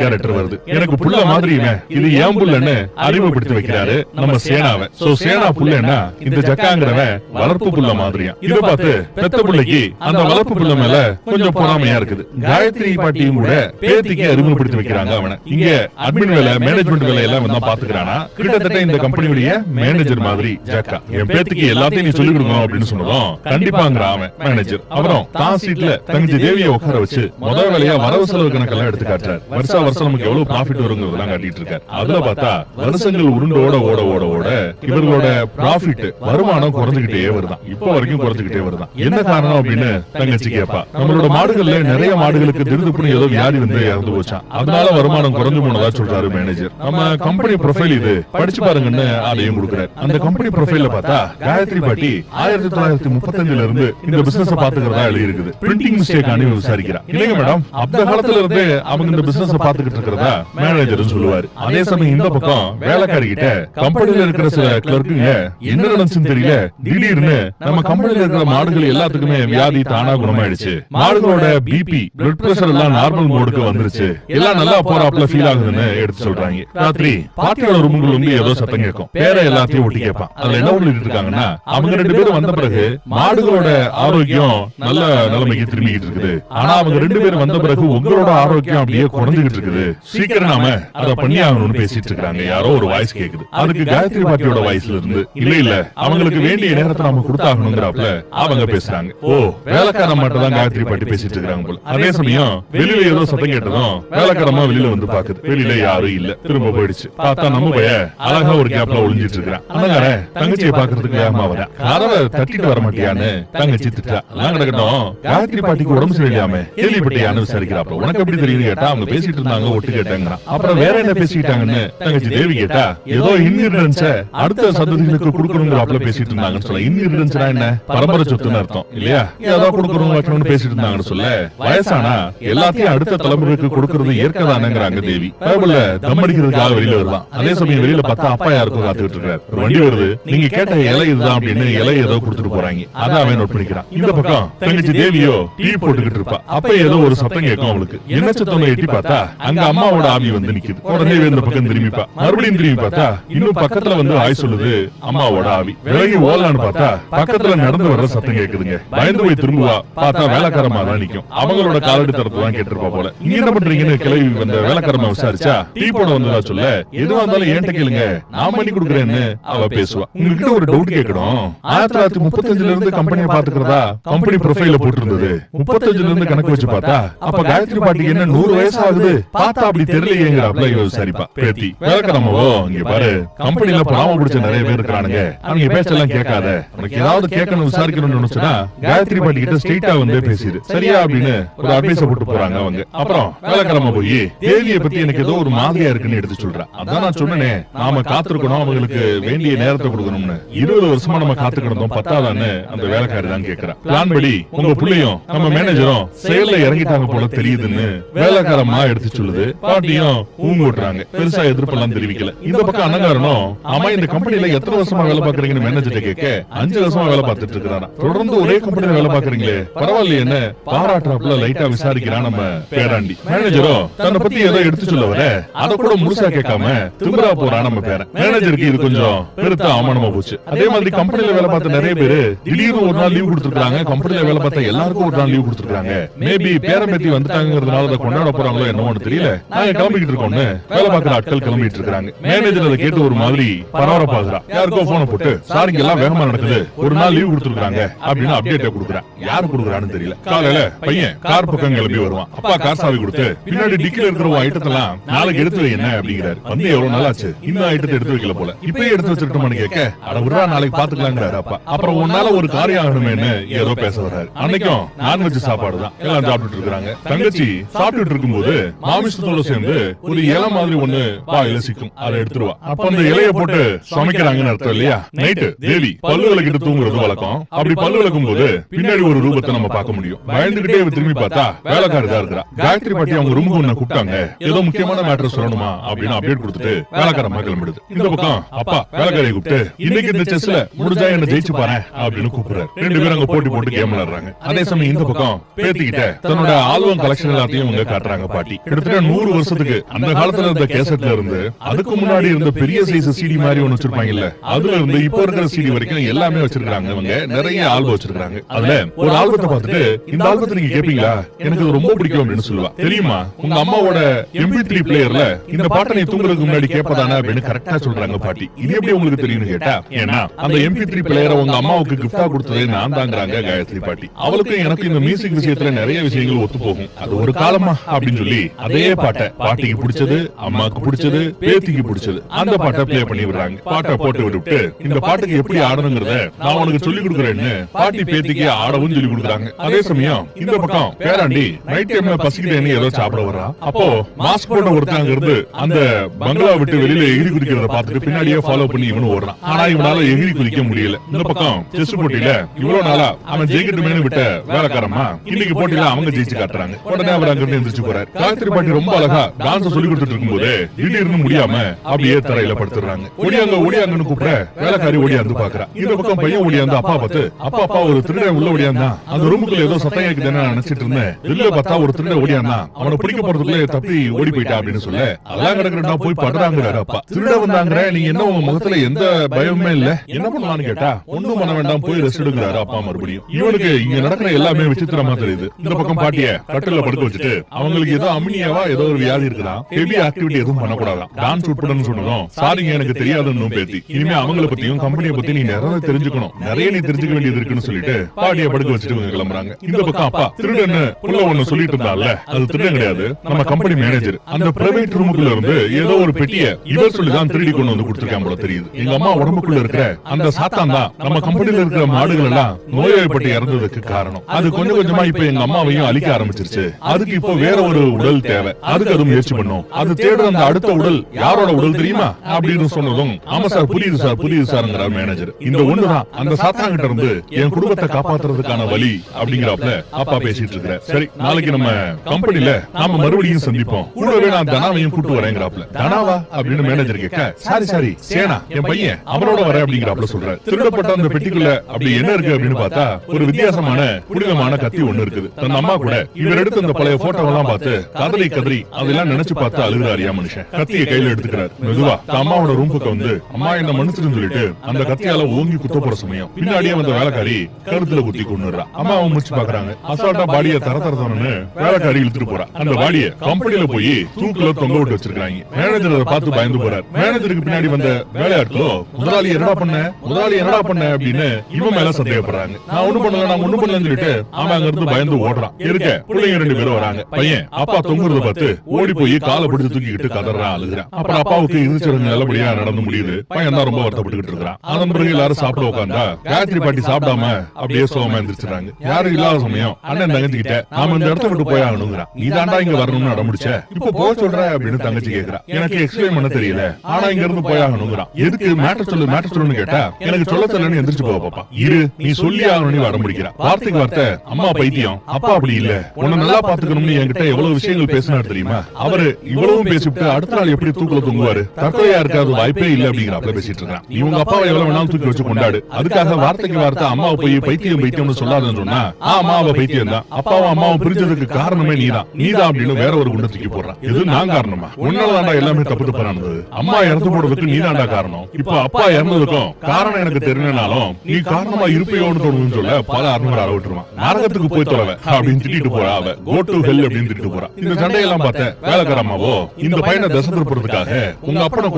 Speaker 1: கேரக்டர் வருது. எனக்கு புள்ள மாதிரி இது ஏன் புள்ளன்னு அறிமுகப்படுத்தி வைக்கிறாரு. நம்ம சேனாவை. சோ சேனா புள்ளன்னா இந்த ஜக்காங்கிறவன் வளர்ப்பு புள்ள மாதிரியா? இத பார்த்து பெத்த புள்ளைக்கு அந்த வளர்ப்பு புள்ள மேல கொஞ்சம் பொறாமையா இருக்குது. காயத்ரி பாட்டியும் கூட பேத்திக்கு அறிமுகப்படுத்தி வைக்கிறாங்க அவனை. இங்க அட்மின் வேலை மேனேஜ்மெண்ட் வேலை எல்லாம் வந்து பாத்துக்கிறானா கிட்டத்தட்ட இந்த கம்பெனியுடைய மேனேஜர் மாதிரி ஜக்கா. என் பேத்திக்கு எல்லாத்தையும் நீ சொல்லிக் கொடுக்கணும் அப்படின்னு சொன்னதும் கண்டிப்பாங்கிற அவன் மேனேஜர் அப்புறம் தான் சீட்ல தங்கச்சி தேவியை உட்கார வச்சு முதல் வேலையா வரவு வரவு செலவு கணக்கெல்லாம் எடுத்து காட்டுறாரு வருஷா வருஷம் நமக்கு எவ்வளவு ப்ராஃபிட் வருங்கிறதெல்லாம் காட்டிட்டு இருக்காரு அதுல பார்த்தா வருஷங்கள் உருண்டு ஓட ஓட ஓட ஓட இவர்களோட ப்ராஃபிட் வருமானம் குறைஞ்சுகிட்டே வருதான். இப்ப வரைக்கும் குறைஞ்சுகிட்டே வருதான். என்ன காரணம் அப்படின்னு தங்கச்சி கேப்பா. நம்மளோட மாடுகள்ல நிறைய மாடுகளுக்கு திருதுப்புனு ஏதோ வியாதி வந்து இறந்து போச்சா. அதனால வருமானம் குறைஞ்சு போனதா சொல்றாரு மேனேஜர் நம்ம கம்பெனி ப்ரொஃபைல் இது. படிச்சு பாருங்கன்னு அதையும் கொடுக்குறாரு. அந்த கம்பெனி ப்ரொஃபைல பார்த்தா காயத்ரி பாட்டி ஆயிரத்தி தொள்ளாயிரத்தி முப்பத்தஞ்சுல இருந்து இந்த பிசினஸ் பாத்துக்கிறதா எழுதி இருக்குது பிரிண்டிங் மிஸ்டேக் அணி விசாரிக்கிறா இல்லைங்க மேடம் அந்த காலத்துல இருந்து அவங்க இந்த பிசினஸ் பாத்துக்கிட்டு இருக்கிறதா மேனேஜர் சொல்லுவாரு. அதே சமயம் இந்த பக்கம் வேலைக்காரி கிட்ட கம்பெனில இருக்கிற சில கிளர்க்குங்க என்ன நடந்துச்சுன்னு தெரியல. திடீர்னு நம்ம கம்பெனில இருக்கிற மாடுகள் எல்லாத்துக்குமே வியாதி தானா குணமாயிடுச்சு மாடுகளோட பிபி பிளட் பிரஷர் எல்லாம் நார்மல் மோடுக்கு வந்துருச்சு. எல்லாம் நல்லா போறாப்ல ஃபீல் ஆகுதுன்னு எடுத்து சொல்றாங்க. ராத்திரி பாட்டியோட ரூமுக்குள்ள வந்து ஏதோ சத்தம் கேட்கும். பேர எல்லாத்தையும் ஒட்டி கேட்பான். அதுல என்ன பண்ணிட்டு இருக்காங்கன்னா அவங்க ரெண்டு பேரும் வந்த பிறகு மாடுகளோட ஆரோக்கியம் நல்ல நிலைமைக்கு திரும்பிக்கிட்டு இருக்குது ஆனா அவங்க ரெண்டு பேரும் வந்த பிறகு உங்களோட ஆரோக்கியம் அப்படியே குறைஞ்சுகிட்டு இருக்குது. சீக்கிரம் நாம அத பண்ணி ஆகணும்னு பேசிட்டு இருக்காங்க. யாரோ ஒரு வாய்ஸ் கேக்குது. அதுக்கு காயத்ரி பாட்டியோட வாய்ஸ்ல இருந்து இல்ல இல்ல அவங்களுக்கு வேண்டிய நேரத்தை நாம கொடுத்தாகணுங்கிறாப்ல அவங்க பேசுறாங்க. ஓ வேலைக்காரன் மட்டும் தான் காயத்ரி பாட்டி பேசிட்டு இருக்காங்க போல. அதே சமயம் வெளியில ஏதோ சத்தம் கேட்டதும் வேலைக்காரமா வெளியில வந்து பாக்குது வெளியில யாரும் இல்ல. திரும்ப போயிடுச்சு. பார்த்தா நம்ம பைய அழகா ஒரு கேப்ல ஒளிஞ்சிட்டு இருக்கிறான். அண்ணங்கார தங்கச்சியை பாக்குறதுக்கு வேகமா வரா கதவை தட்டிட்டு வர மாட்டியான்னு தங்கச்சி திட்டா எல்லாம் கிடக்கட்டும் காயத்ரி பாட்டிக்கு உடம்பு சரியில்லாம கேள்விப்பட்டியான்னு விசாரிக்கிறாப்ல உனக்கு எப்படி தெரியுது கேட்டா? அவங்க பேசிட்டு இருந்தாங்க ஒட்டு கேட்டாங்கிறான் அப்புறம் வேற என்ன பேசிக்கிட்டாங்கன்னு தங்கச்சி தேவி கேட்டா ஏதோ இன்கிரிடன்ஸ அடுத்த சந்ததிகளுக்கு கொடுக்கணுங்கிறாப்ல பேசிட்டு இருந்தாங்கன்னு சொல்ல. இன்கிரிடன்ஸ்னா என்ன? பரம்பரை சொத்துன்னு அர்த்தம் இல்லையா? ஏதோ கொடுக்கணும் பேசிட்டு இருந்தாங்கன்னு சொல்ல. வயசானா எல்லாத்தையும் அடுத்த தலைமுறைக்கு கொடுக்கறது இயற்கைதானங்கிறாங்க தேவி. பைபிள்ல தம் அடிக்கிறதுக்காக வெளியில வருவான். அதே சமயம் வெளியில பார்த்தா அப்பா யாருக்கும் காத்துக்கிட்டு இருக்காரு. ஒரு வண்டி வருது. நீங்க கேட்ட இலை இதுதான் அப்படின்னு இலை ஏதோ கொடுத்துட்டு போறாங்க. அத அவன் நோட் பண்ணிக்கிறான் இந்த பக்கம் தங்கச்சி தேவியோ டீ போட்டுக்கிட்டு இருப்பா அப்ப ஏதோ ஒரு சத்தம் கேட்கும் அவளுக்கு என்ன சத்தம் எட்டி பார்த்தா? அங்க அம்மாவோட ஆவி வந்து நிக்குது. உடனே இந்த பக்கம் திரும்பிப்பா மறுபடியும் திரும்பி பார்த்தா இன்னும் பக்கத்துல வந்து ஆய் சொல்லுது அம்மாவோட ஆவி. விலகி ஓடலான்னு பார்த்தா பக்கத்துல நடந்து வர்ற சத்தம் கேக்குதுங்க. பயந்து போய் திரும்புவா பார்த்தா வேலைக்காரமா தான் நிக்கும். அவங்களோட காலடி தரப்பு தான் கேட்டிருப்பா போல. நீங்க என்ன பண்றீங்கன்னு கிளவி வந்த வேலைக்காரமா விசாரிச்சா டீ போட வந்ததா சொல்ல. எதுவா இருந்தாலும் ஏன்ட்ட கேளுங்க நான் பண்ணி கொடுக்குறேன்னு அவ பேசுவா. உங்ககிட்ட ஒரு டவுட் கேட்கணும். ஆயிரத்தி தொள்ளாயிரத்தி முப்பத்தஞ்சுல இருந்து கம்பெனியை பாத்துக்கிறதா கம்பெனி ப்ரொஃபைல போட்டிருந்தது முப்பத்தஞ்சுல இருந்து கணக்கு வச்சு பார்த்தா அப்ப காயத்ரி பாட்டிக்கு என்ன நூறு வயசு ஆகுது? பார்த்தா அப்படி தெரியலையேங்கிறாப்ல இவ விசாரிப்பா பேத்தி. வேலைக்காரமாவோ இங்க பாரு. கம்பெனில பொறாம பிடிச்ச நிறைய பேர் இருக்கிறானுங்க அவங்க பேச்செல்லாம் கேட்காத. உனக்கு ஏதாவது கேட்கணும் விசாரிக்கணும்னு நினைச்சுன்னா காயத்ரி பாட்டி கிட்ட ஸ்ட்ரெயிட்டா வந்து பேசிடு. சரியா அப்படின்னு ஒரு அட்வைஸ் போட்டு போறாங்க அவங்க. அப்புறம் வேலைக்கிழமை போய் தேவியை பத்தி எனக்கு ஏதோ ஒரு மாதிரியா இருக்குன்னு எடுத்து சொல்றேன் அதான் நான் சொன்னனே. நாம காத்திருக்கணும். அவங்களுக்கு வேண்டிய நேரத்தை கொடுக்கணும்னு. இருபது வருஷமா நம்ம காத்து கிடந்தோம் பத்தாதான்னு அந்த வேலைக்காரி தான் கேக்குறா பிளான் படி உங்க புள்ளையும் நம்ம மேனேஜரும் செயல்ல இறங்கிட்டாங்க போல தெரியுதுன்னு வேலைக்காரமா எடுத்து சொல்லுது. பாட்டியும் ஊங்க விட்டுறாங்க பெருசா எதிர்ப்பெல்லாம் தெரிவிக்கல. இந்த பக்கம் அண்ணகாரனும் ஆமா இந்த கம்பெனில எத்தனை வருஷமா வேலை பாக்குறீங்கன்னு மேனேஜர் கேட்க அஞ்சு வருஷமா வேலை பார்த்துட்டு இருக்கிறாரா தொடர்ந்து ஒரே கம்பெனில வேலை பாக்குறீங்களே பரவாயில்லையே என்ன? பாராட்டுறாப்புல லைட்டா விசாரிக்கிறான் நம்ம பேராண்டி. மேனேஜரும் தன்னை பத்தி ஏதோ எடுத்து சொல்ல வர அத கூட முழுசா கேட்காம திமிரா போறான் நம்ம பேரன். மேனேஜருக்கு இது கொஞ்சம் பெருத்த அவமானமா போச்சு. அதே மாதிரி கம்பெனில வேலை பார்த்த நிறைய பேரு திடீர்னு ஒரு நாள் லீவ் கொடுத்துருக்காங்க கம்பெனில வேலை பார்த்த எல்லாருக்கும் ஒரு நாள் லீவ் கொடுத்துருக்காங்க மேபி பேரம்பேத்தி வந்துட்டாங்கிறதுனால அதை கொண்டாட போறாங்களோ என்னமோன்னு தெரியல. நாங்க கிளம்பிக்கிட்டு இருக்கோம்னு வேலை பார்க்குற ஆட்கள் கிளம்பிட்டு இருக்காங்க. மேனேஜர் அதை கேட்டு ஒரு மாதிரி பரபரப்பாகிறா யாருக்கோ போன போட்டு சார் இங்க எல்லாம் வேகமா நடக்குது. ஒரு நாள் லீவ் கொடுத்துருக்காங்க அப்படின்னு அப்டேட் கொடுக்குறான் யாரு கொடுக்குறான்னு தெரியல. காலையில பையன் கார் பக்கம் கிளம்பி வருவான். அப்பா கார் சாவி கொடுத்து பின்னாடி டிக்கில இருக்கிற ஐட்டத்தெல்லாம் நாளைக்கு எடுத்து வை என்ன? அப்படிங்கிறாரு. வந்து எவ்வளவு நாள் ஆச்சு இன்னும் ஐட்டத்தை எடுத்து வைக்கல போல. இப்பயே எடுத்து வச்சிருக்கோம்னு கேட்க அட விடுறா நாளைக்கு பாத்துக்கலாங்கிறாரு அப்பா. அப்புறம் உன்னால ஒரு காரியம் ஆகணுமேன்னு ஏதோ பேச வர்றாரு அன்னைக்கும் நான்வெஜ் சாப்பாடு தான் எல்லாம் சாப்பிட்டுட்டு இருக்காங்க தங்கச்சி சாப்பிட்டுட்டு இருக்கும்போது மாமிசத்தோட சேர்ந்து ஒரு இலை மாதிரி ஒண்ணு வாயில சிக்கும். அதை எடுத்துருவா. அப்ப அந்த இலைய போட்டு சமைக்கிறாங்கன்னு அர்த்தம் இல்லையா? நைட்டு தேவி பல்லு விளக்கிட்டு தூங்குறது வழக்கம். அப்படி பல்லு விளக்கும் போது பின்னாடி ஒரு ரூபத்தை நம்ம பார்க்க முடியும். பயந்துகிட்டே திரும்பி பார்த்தா வேலைக்காரி தான் இருக்கிறா. காயத்ரி பாட்டி அவங்க ரூமுக்கு ஒண்ணு கூப்பிட்டாங்க. ஏதோ முக்கியமான மேட்டர் சொல்லணுமா அப்படின்னு அப்டேட் கொடுத்துட்டு வேலைக்காரமா கிளம்பிடுது. இந்த பக்கம் அப்பா வேலைக்காரியை கூப்பிட்டு இன்னைக்கு இந்த செஸ்ல முடிஞ்சா என்ன ஜெயிச்சு பாரு அப்படின்னு கூப்பிடுறாரு. ரெண்டு பேரும் அங்க போட்டி போட்டு கேம் விளையாடுறாங்க. அதே சமயம் இந்த பக்கம் பேத்திக்கிட்ட தன்னோட ஆல்பம் கலெக்ஷன் எல்லாத்தையும் இவங்க காட்டுறாங்க பாட்டி. கிட்டத்தட்ட நூறு வருஷத்துக்கு அந்த காலத்துல இருந்த கேசட்ல இருந்து அதுக்கு முன்னாடி இருந்த பெரிய சைஸ் சிடி மாதிரி ஒண்ணு வச்சிருப்பாங்கல்ல. அதுல இருந்து இப்போ இருக்கிற சிடி வரைக்கும் எல்லாமே வச்சிருக்காங்க இவங்க. நிறைய ஆல்பம் வச்சிருக்காங்க. அதுல ஒரு ஆல்பத்தை பார்த்துட்டு இந்த ஆல்பத்தை நீங்க கேப்பீங்களா? எனக்கு ரொம்ப பிடிக்கும் அப்படின்னு சொல்லுவா. தெரியுமா? உங்க அம்மாவோட எம்பி த்ரீ பிளேயர்ல இந்த பாட்டை நீ தூங்குறதுக்கு முன்னாடி கேட்பதானே அப்படின்னு கரெக்டா சொல்றாங்க பாட்டி. இது எப்படி உங்களுக்கு தெரியும்னு கேட்டா? ஏன்னா அந்த எம்பி த்ரீ பிளேயரை உங்க அம்மாவுக்கு கிஃப்டா கொடுத்ததே நான் தாங்கிறாங்க காயத்ரி பாட்டி அவளுக்கும் எனக்கு இந்த மியூசிக் விஷயத்துல நிறைய விஷயங்கள் ஒத்து போகும் அது ஒரு காலமா அப்படின்னு சொல்லி அதே பாட்டை பாட்டிக்கு பிடிச்சது அம்மாக்கு பிடிச்சது பேத்திக்கு பிடிச்சது. அந்த பாட்டை ப்ளே பண்ணி விடுறாங்க பாட்டை போட்டு விட்டு இந்த பாட்டுக்கு எப்படி ஆடணுங்கிறத நான் உனக்கு சொல்லி கொடுக்குறேன்னு பாட்டி பேத்திக்கு ஆடவும் சொல்லி கொடுக்குறாங்க. அதே சமயம் இந்த பக்கம் பேராண்டி நைட் டைம்ல பசிக்கிட்டேன்னு ஏதோ சாப்பிட வர்றா அப்போ மாஸ்க் போட்ட ஒருத்தன் அங்க இருந்து அந்த பங்களா விட்டு வெளியில எகிரி குதிக்கிறத பார்த்துட்டு பின்னாடியே ஃபாலோ பண்ணி இவனு ஓடுறான். ஆனா இவனால எகிரி குதிக்க முடியல. இந்த பக்கம் செஸ் போட்டியில இவ்வளவு நாளா அவன் ஜெயிக்கட்டுமேனு விட்ட வேலைக்காரமா இன்னைக்கு போட்டியில அவங்க ஜெயிச்சு காட்டுறாங்க உடனே அவர் அங்க இருந்து எந்திரிச்சு போறாரு காயத்ரி பாட்டி ரொம்ப அழகா டான்ஸ் சொல்லி கொடுத்துட்டு இருக்கும்போது திடீர்னு முடியாம அப்படியே தரையில படுத்துறாங்க. ஓடியாங்க ஓடியாங்கன்னு கூப்பிட வேலைக்காரி ஓடியாந்து பாக்குறா. இந்த பக்கம் பையன் ஓடியாந்து அப்பா பார்த்து அப்பா அப்பா ஒரு திருடன் உள்ள ஓடியாந்தா அந்த ரூமுக்குள்ள ஏதோ சத்தம் கேக்குதுன்னு நான் நினைச்சிட்டு இருந்தேன். வெளில பார்த்தா ஒரு திருடன் ஓடியாந்தா அவனை பிடிக்க போறதுக்குள்ள தப்பி ஓடி போயிட்டா அப்படின்னு சொல்ல அதெல்லாம் கிடக்குறா போய் படுறாங்கிறாரு அப்பா. திருட வந்தாங்கிற. நீங்க என்ன உங்க முகத்துல எந்த பயமுமே இல்ல. என்ன பண்ணலாம்னு கேட்டா ஒண்ணும் பண்ண வேண்டாம் போய் ரெஸ்ட் எடுக்கிறாரு அப்பா மறுபடியும் இவனுக்கு இங்க நடக்கிற எல்லாமே விசித்திரமா தெரியுது இந்த பக்கம் பாட்டிய கட்டில படுக்க வச்சுட்டு அவங்களுக்கு ஏதோ அமினியாவா ஏதோ ஒரு வியாதி இருக்குதா? ஹெவி ஆக்டிவிட்டி எதுவும் பண்ணக்கூடாதான் டான்ஸ் உட்படன்னு சொன்னதும் சாரிங்க எனக்கு தெரியாதுன்னு பேத்தி. இனிமே அவங்கள பத்தியும் கம்பெனியை பத்தி நீ நிறைய தெரிஞ்சுக்கணும். நிறைய நீ தெரிஞ்சுக்க வேண்டியது இருக்குன்னு சொல்லிட்டு பாட்டிய படுக்க வச்சுட்டு கிளம்புறாங்க. இந்த பக்கம் அப்பா திருடன்னு புள்ள ஒண்ணு சொல்லிட்டு இருந்தால அது திருடன் கிடையாது. நம்ம கம்பெனி மேனேஜர் அந்த பிரைவேட் ரூமுக்குள்ள இருந்து ஏதோ ஒரு பெட்டிய இவர் சொல்லி தான் திருடி கொண்டு வந்து கொடுத்திருக்கான் போல தெரியுது. எங்க அம்மா உடம்புக்குள்ள இருக்கிற அந்த சாத்தான் தான் நம்ம கம்பெனில இருக்கிற மாடுகள் எல்லாம் நோய்வாய்ப்பட்டு இறந்ததுக்கு காரணம் அது கொஞ்சம் கொஞ்சமா இப்ப எங்க அம்மாவையும் அழிக்க ஆரம்பிச்சிருச்சு அதுக்கு இப்போ வேற ஒரு உடல் தேவை. அதுக்கு அது முயற்சி பண்ணும் அது தேடுற அந்த அடுத்த உடல் யாரோட உடல் தெரியுமா? அப்படின்னு சொன்னதும் ஆமா சார் புரியுது சார் புரியுது சார்ங்கிறார் மேனேஜர் இந்த ஒண்ணுதான். அந்த சாத்தான் கிட்ட இருந்து என் குடும்பத்தை காப்பாத்துறதுக்கான வழி அப்படிங்கிறாப்ல அப்பா பேசிட்டு இருக்கிற சரி நாளைக்கு நம்ம கம்பெனில நாம மறுபடியும் சந்திப்போம். கூடவே நான் தனாவையும் கூட்டு வரேங்கிறாப்ல. தனாவா அப்படின்னு மேனேஜர் கேட்க சாரி சாரி சேனா என் பையன் அவனோட வரேன் அப்படிங்கிறாப்ல சொல்றாரு. திருடப்பட்ட அந்த பெட்டிக்குள்ள அப்படி என்ன இருக்கு அப்படின்னு பார்த்தா ஒரு வித்தியாசமான புனிதமான கத்தி ஒண்ணு இருக்குது. தன் அம்மா கூட இவர் எடுத்த அந்த பழைய போட்டோ எல்லாம் பார்த்து கதறி கதறி அதெல்லாம் நினைச்சு பார்த்து அழுகிறாரியா மனுஷன். கத்தியை கையில எடுத்துக்கிறார். மெதுவா அம்மாவோட ரூம் பக்கம் வந்து அம்மா என்ன சொல்லிட்டு அந்த கத்தியால ஓங்கி குத்த போற சமயம். பின்னாடியே வந்த வேலைக்காரி கழுத்துல குத்தி கொண்டுறா அம்மா அவங்க முடிச்சு பாக்குறாங்க அசால்ட்டா பாடிய தர தர தரன்னு வேலைக்காரி இழுத்துட்டு போறா. அந்த பாடிய கம்பெனில போய் தூக்குல தொங்க விட்டு வச்சிருக்காங்க மேனேஜர் அதை பார்த்து பயந்து போறாரு. மேனேஜருக்கு பின்னாடி வந்த வேலையாட்களோ முதலாளி என்னடா பண்ண? முதலாளி என்னடா பண்ண அப்படின்னு இவன் மேல சந்தேகப்படுறாங்க நான் ஒண்ணும் பண்ணல நான் ஒண்ணும் பண்ணலன்னு சொல்லிட்டு அவன் அங்க இருந்து பயந்து ஓடுறான் இருக்க பிள்ளைங்க ரெண்டு பேரும் வராங்க. பையன் அப்பா தொங்குறத பார்த்து ஓடி போய் காலை பிடிச்சு தூக்கிக்கிட்டு கதறான் அழுகுறான் அப்புறம் அப்பாவுக்கு இருந்துச்சு நல்லபடியா நடந்து முடியுது. பையன் தான் ரொம்ப வருத்தப்பட்டுக்கிட்டு இருக்கிறான். அதன் பிறகு எல்லாரும் சாப்பிட உட்காந்தா காயத்ரி பாட்டி சாப்பிடாம அப்படியே சோகமா எந்திரிச்சிட்டாங்க யாரும் இல்லாத சமயம் அண்ணன் தங்கச்சி கிட்ட நாம இந்த இடத்த விட்டு போய் ஆகணுங்கிறான் நீ தாண்டா இங்க வரணும்னு அடம் முடிச்ச இப்ப போக சொல்ற அப்படின்னு தங்கச்சி கேக்குறா. எனக்கு எக்ஸ்பிளைன் பண்ண தெரியல. ஆனா இங்க இருந்து போய் ஆகணுங்கிறான் எதுக்கு மேட்டர் சொல்லு மேட்டர் சொல்லுன்னு கேட்டா எனக்கு சொல்ல தெரியலன்னு எந்திரிச்சு போக பாப்பா. இரு நீ சொல்லி ஆகணும்னு அடம் முடிக்கிறா வார்த்தைக்கு வார்த்தை அம்மா பைத்தியம். அப்பா அப்படி இல்ல. உன்னை நல்லா பாத்துக்கணும்னு என்கிட்ட எவ்வளவு விஷயங்கள் பேசினார் தெரியுமா? அவரு இவ்வளவும் பேசிவிட்டு அடுத்த நாள் எப்படி தூக்குல தூங்குவாரு? தற்கொலையா இருக்காது வாய்ப்பே இல்ல அப்படிங்கிறாப்ல பேசிட்டு இருக்கான் நீ உங்க அப்பாவை எவ்வளவு வேணாலும் தூக்கி வச்சு கொண்டாடு அதுக்காக வார்த்தைக்கு வார்த்தை அம்மாவை போய் பைத்தியம் பைத்தியம்னு சொல்லாதுன்னு சொன்னா ஆமா அவ பைத்தியம் தான் அப்பாவும் அம்மாவும் பிரிஞ்சதுக்கு காரணமே நீதான். நீதான். அப்படின்னு வேற ஒரு குண்டை தூக்கி போடுறான். இது நான் காரணமா? உன்னாலதாண்டா எல்லாமே தப்பு தப்பு நடந்தது அம்மா இறந்து போடுறதுக்கு நீதாண்டா காரணம். இப்ப அப்பா இறந்ததுக்கும் காரணம் எனக்கு தெரியலனாலும் நீ காரணமா இருப்பையோன்னு தோணுன்னு சொல்ல பல அறுநூறு அளவு விட்டுருவான் நரகத்துக்கு போய் தொலைவ அப்படின்னு திட்டிட்டு போறா அவ கோ டு ஹெல் அப்படின்னு திட்டிட்டு போறா. இந்த சண்டையெல்லாம் பார்த்த வேலைக்கார அம்மாவோ இந்த பையனை தசை திருப்புறதுக்காக உங்க அப்பனை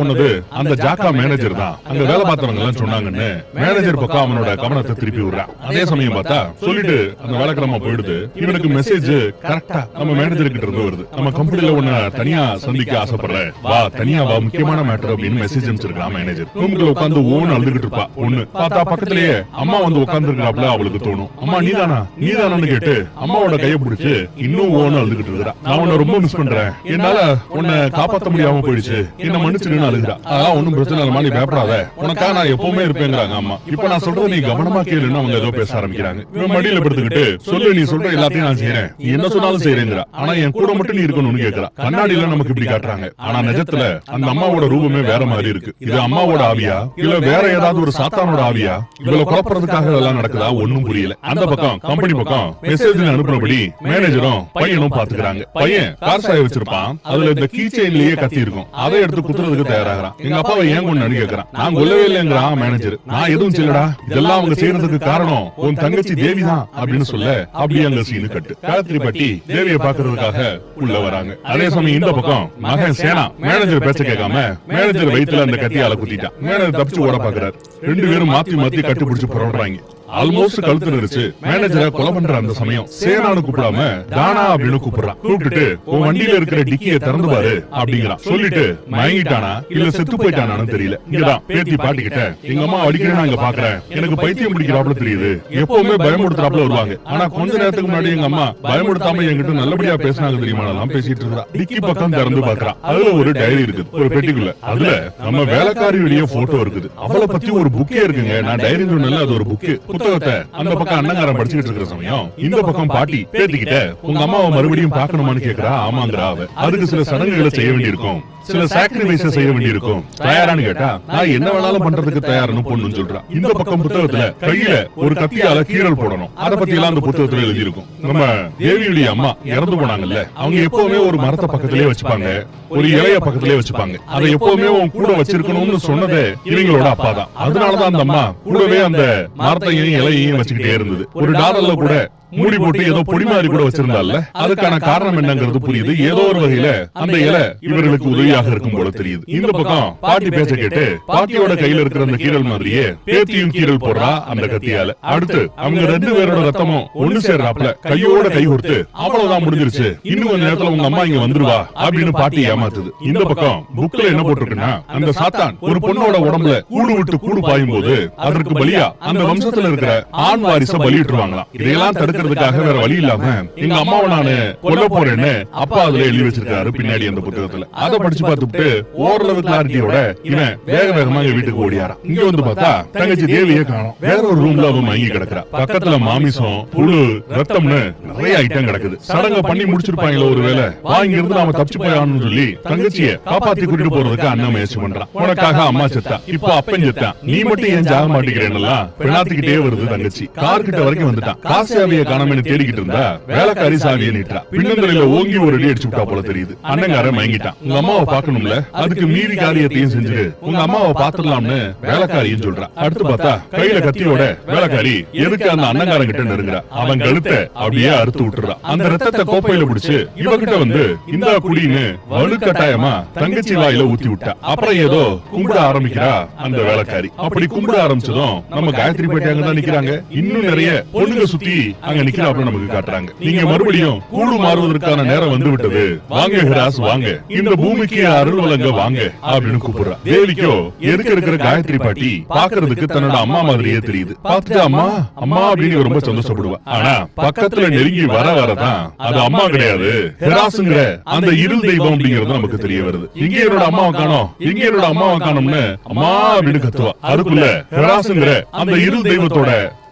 Speaker 1: அந்த ஜாக்கா மேனேஜர் தான். அங்க வேலை பார்த்தவங்க எல்லாம் சொன்னாங்கன்னு மேனேஜர் பக்கம் அவனோட கவனத்தை திருப்பி விடுறான் அதே சமயம் பார்த்தா சொல்லிட்டு அந்த வேலைக்கிழமை போயிடுது. இவனுக்கு மெசேஜ் கரெக்டா நம்ம மேனேஜர் கிட்ட இருந்து வருது. நம்ம கம்பெனில உன்ன தனியா சந்திக்க ஆசைப்படுறேன் வா தனியா வா முக்கியமான மேட்டர் அப்படின்னு மெசேஜ் அனுப்பிச்சிருக்கான் மேனேஜர் ரூம்குள்ள உட்கார்ந்து ஓன்னு அழுதுகிட்டு இருப்பா. ஒண்ணு பார்த்தா பக்கத்திலேயே அம்மா வந்து உட்கார்ந்து இருக்கிறாப்ல அவளுக்கு தோணும். அம்மா நீதானா? நீதானான்னு கேட்டு அம்மாவோட கையை பிடிச்சு இன்னும் ஓன்னு அழுதுகிட்டு இருக்கிறா. நான் உன்னை ரொம்ப மிஸ் பண்றேன். என்னால உன்னை காப்பாத்த முடியாம போயிடுச்சு. என்ன மன்னிச்சிருன்னு அழுகுறா அதெல்லாம் ஒண்ணும் பிரச்சனை இல்ல நீ பயப்படாத. உனக்கா நான் எப்பவுமே இருப்பேங்கிறாங்க. அம்மா இப்ப நான் சொல்றது நீ கவனமா கேளுன்னு அவங்க ஏதோ பேச ஆரம்பிக்கிறாங்க. இவன் மடியில படுத்துக்கிட்டு சொல்லு நீ சொல்ற எல்லாத்தையும் நான் செய்யறேன் நீ என்ன சொன்னாலும் செய்யறேங்கிறா ஆனா என் கூட மட்டும் நீ இருக்கணும்னு கேக்குறா. கண்ணாடியில நமக்கு இப்படி காட்டுறாங்க. ஆனா நிஜத்துல அந்த அம்மாவோட ரூபமே வேற மாதிரி இருக்கு. இது அம்மாவோட ஆவியா? இல்ல வேற ஏதாவது ஒரு சாத்தானோட ஆவியா? இவ்வளவு குழப்பறதுக்காக இதெல்லாம் நடக்குதா? ஒண்ணும் புரியல. அந்த பக்கம் கம்பெனி பக்கம் மெசேஜ் அனுப்புனபடி மேனேஜரும் பையனும் பாத்துக்கிறாங்க பையன் கார் சாய வச்சிருப்பான். அதுல இந்த கீ செயின்லயே கத்தி இருக்கும் அதை எடுத்து குத்துறதுக்கு தயாராகிறான். எங்க அப்பாவை ஏன் கொண்டு கேக்குறான் நான் கொல்லவே இல்லைங்கிறான் மேனேஜர் நான் எதுவும் செய்யலடா. இதெல்லாம் அவங்க செய்யறதுக்கு காரணம். உன் தங்கச்சி தேவி தான் அப்படின்னு சொல்ல அப்படியே அங்க சீனு கட்டு. காயத்ரி பாட்டி தேவியை பாக்குறதுக்காக உள்ள வராங்க. அதே சமயம் இந்த பக்கம் மகன் சேனா மேனேஜர் பேச்ச கேட்காம மேனேஜர் வயித்துல அந்த கத்தியால குத்திட்டான். மேனேஜர் தப்பிச்சு ஓட பாக்குறாரு ரெண்டு பேரும் மாத்தி மாத்தி கட்டி பிடிச்சு புறப்படுறாங்க ஆல்மோஸ்ட் கழுத்து நெரிச்சு மேனேஜரை கொலை பண்ற அந்த சமயம். சேனானு கூப்பிடாம தானா அப்படின்னு கூப்பிடுறான். கூப்பிட்டுட்டு உன் வண்டியில இருக்கிற டிக்கிய திறந்து பாரு அப்படிங்கிறான். சொல்லிட்டு மயங்கிட்டானா? இல்ல செத்து போயிட்டானான்னு தெரியல. இங்கதான் பேத்தி பாட்டிக்கிட்ட எங்க அம்மா அடிக்கிறேன் நான் இங்க பாக்குறேன் எனக்கு பைத்தியம் பிடிக்கிறாப்ல தெரியுது. எப்பவுமே பயமுடுத்துறாப்ல வருவாங்க. ஆனா கொஞ்ச நேரத்துக்கு முன்னாடி எங்க அம்மா பயமுடுத்தாம என்கிட்ட நல்லபடியா பேசினாங்க தெரியுமா எல்லாம் பேசிட்டு இருக்கா டிக்கி பக்கம் திறந்து பாக்குறான் அதுல ஒரு டைரி இருக்குது. ஒரு பெட்டிக்குள்ள. அதுல நம்ம வேலைக்காரியுடைய போட்டோ இருக்குது. அவளை பத்தி ஒரு புக்கே இருக்குங்க. நான் டைரி சொன்னல அது ஒரு புக்கு புத்தகத்தை அந்த பக்கம் அண்ணங்காரன் படிச்சுக்கிட்டு இருக்கிற சமயம் இந்த பக்கம் பாட்டி பேத்திக்கிட்ட உங்க அம்மாவை மறுபடியும் பார்க்கணுமான்னு கேக்குறா? ஆமாங்கிறா அவ. அதுக்கு சில சடங்குகளை செய்ய வேண்டியிருக்கும். சில சாக்ரிஃபைஸ் செய்ய வேண்டியிருக்கும். தயாரான்னு கேட்டா நான் என்ன வேணாலும் பண்றதுக்கு தயார்னு பொண்ணுன்னு சொல்றா. இந்த பக்கம் புத்தகத்துல கையில ஒரு கத்தியால கீரல் போடணும். அத பத்தி எல்லாம் அந்த புத்தகத்துல எழுதி இருக்கும் நம்ம தேவியுடைய அம்மா இறந்து போனாங்கல்ல அவங்க எப்பவுமே ஒரு மரத்தை பக்கத்திலே வச்சுப்பாங்க. ஒரு இலைய பக்கத்திலே வச்சுப்பாங்க. அதை எப்பவுமே உன் கூட வச்சிருக்கணும்னு சொன்னது இவங்களோட அப்பா தான் அதனாலதான் அந்த அம்மா கூடவே அந்த மரத்தையும் இலையையும் வச்சுக்கிட்டே இருந்தது. ஒரு டாலர்ல கூட மூடி போட்டு ஏதோ பொடி மாதிரி கூட வச்சிருந்தால அதுக்கான காரணம் என்னங்கிறது புரியுது. ஏதோ ஒரு வகையில அந்த இலை இவர்களுக்கு உதவியாக இருக்கும் போல தெரியுது. இந்த பக்கம் பாட்டி பேச்ச கேட்டு பாட்டியோட கையில இருக்கிற அந்த கீரல் மாதிரியே பேத்தியும் கீரல் போடுறா அந்த கத்தியால. அடுத்து அவங்க ரெண்டு பேரோட ரத்தமும் ஒண்ணு சேர்றாப்ல கையோட கை கொடுத்து அவ்வளவுதான் முடிஞ்சிருச்சு. இன்னும் கொஞ்ச நேரத்துல உங்க அம்மா இங்க வந்துருவா அப்படின்னு பாட்டி ஏமாத்துது. இந்த பக்கம் புக்ல என்ன போட்டிருக்குன்னா அந்த சாத்தான் ஒரு பொண்ணோட உடம்புல கூடு விட்டு கூடு பாயும் போது அதற்கு பலியா அந்த வம்சத்துல இருக்கிற ஆண் வாரிச பலியிட்டுருவாங்களாம் இதையெல்லாம் தடுக்கிறதுக்காக வேற வழி இல்லாம எங்க அம்மாவை நானு கொல்ல போறேன்னு அப்பா அதுல எழுதி வச்சிருக்காரு பின்னாடி அந்த புத்தகத்துல. அதை படிச்சு பார்த்துட்டு ஓரளவு கிளாரிட்டியோட இவன் வேக வேகமா எங்க வீட்டுக்கு ஓடியாரான் இங்க வந்து பார்த்தா தங்கச்சி தேவியே காணோம். வேற ஒரு ரூம்ல அவன் மயங்கி கிடக்குறா. பக்கத்துல மாமிசம் புழு ரத்தம்னு நிறைய ஐட்டம் கிடக்குது. சடங்க பண்ணி முடிச்சிருப்பாங்களோ ஒருவேளை. வா இங்க இருந்து நாம தப்பிச்சு போயான்னு சொல்லி தங்கச்சிய காப்பாத்தி கூட்டிட்டு போறதுக்கு அண்ணன் முயற்சி பண்றான். உனக்காக அம்மா செத்தா. இப்போ அப்பன் செத்தான் நீ மட்டும் ஏன் ஜாக மாட்டேங்கிறேன்னா பிணாத்திக்கிட்டே வருது தங்கச்சி கார் கிட்ட வரைக்கும் வந்துட்டான் காசியாவைய காணாமன்னு தேடிக்கிட்டு இருந்தா வேலைக்காரி சாவியை நீட்டா பின்னந்தலையில ஓங்கி ஒரு அடி அடிச்சு விட்டா போல தெரியுது. அண்ணங்காரன் மயங்கிட்டான். உங்க அம்மாவை பார்க்கணும்ல? அதுக்கு மீறி காரியத்தையும் செஞ்சு உங்க அம்மாவை பாத்துடலாம்னு வேலைக்காரியும் சொல்றா. அடுத்து பார்த்தா கையில கத்தியோட வேலைக்காரி எதுக்கு அந்த அண்ணங்காரன் கிட்ட நெருங்குறா? அவன் கழுத்தை அப்படியே அறுத்து விட்டுறா. அந்த ரத்தத்தை கோப்பையில பிடிச்சு இவகிட்ட வந்து இந்தா குடின்னு வலுக்கட்டாயமா தங்கச்சி வாயில ஊத்தி விட்டா. அப்புறம் ஏதோ கும்பிட ஆரம்பிக்கிறா அந்த வேலைக்காரி. அப்படி கும்பிட ஆரம்பிச்சதும் நம்ம காயத்ரி பாட்டி அங்கதான் நிக்கிறாங்க இன்னும் நிறைய பொண்ணுங்க சுத்தி அங்க நிக்கிறாப்புல நமக்கு காட்டுறாங்க. நீங்க மறுபடியும் கூடு மாறுவதற்கான நேரம் வந்து விட்டது வாங்க ஹிராஸ் வாங்க. இந்த பூமிக்கு அருள் வழங்க வாங்க அப்படின்னு கூப்பிடுறா. தேவிக்கோ எதுக்கு இருக்கிற காயத்ரி பாட்டி? பாக்குறதுக்கு தன்னோட அம்மா மாதிரியே தெரியுது. பார்த்துட்டு அம்மா அம்மா அப்படின்னு ரொம்ப சந்தோஷப்படுவா. ஆனா பக்கத்துல நெருங்கி வர வரதான். அது அம்மா கிடையாது. ஹெராசுங்கிற அந்த இருள் தெய்வம் அப்படிங்கறது நமக்கு தெரிய வருது. இங்க என்னோட அம்மாவை காணோம். இங்க என்னோட அம்மாவை காணோம்னு அம்மா அப்படின்னு கத்துவா அதுக்குள்ள ஹெராசுங்கிற அந்த இருள் தெய்வத்தோட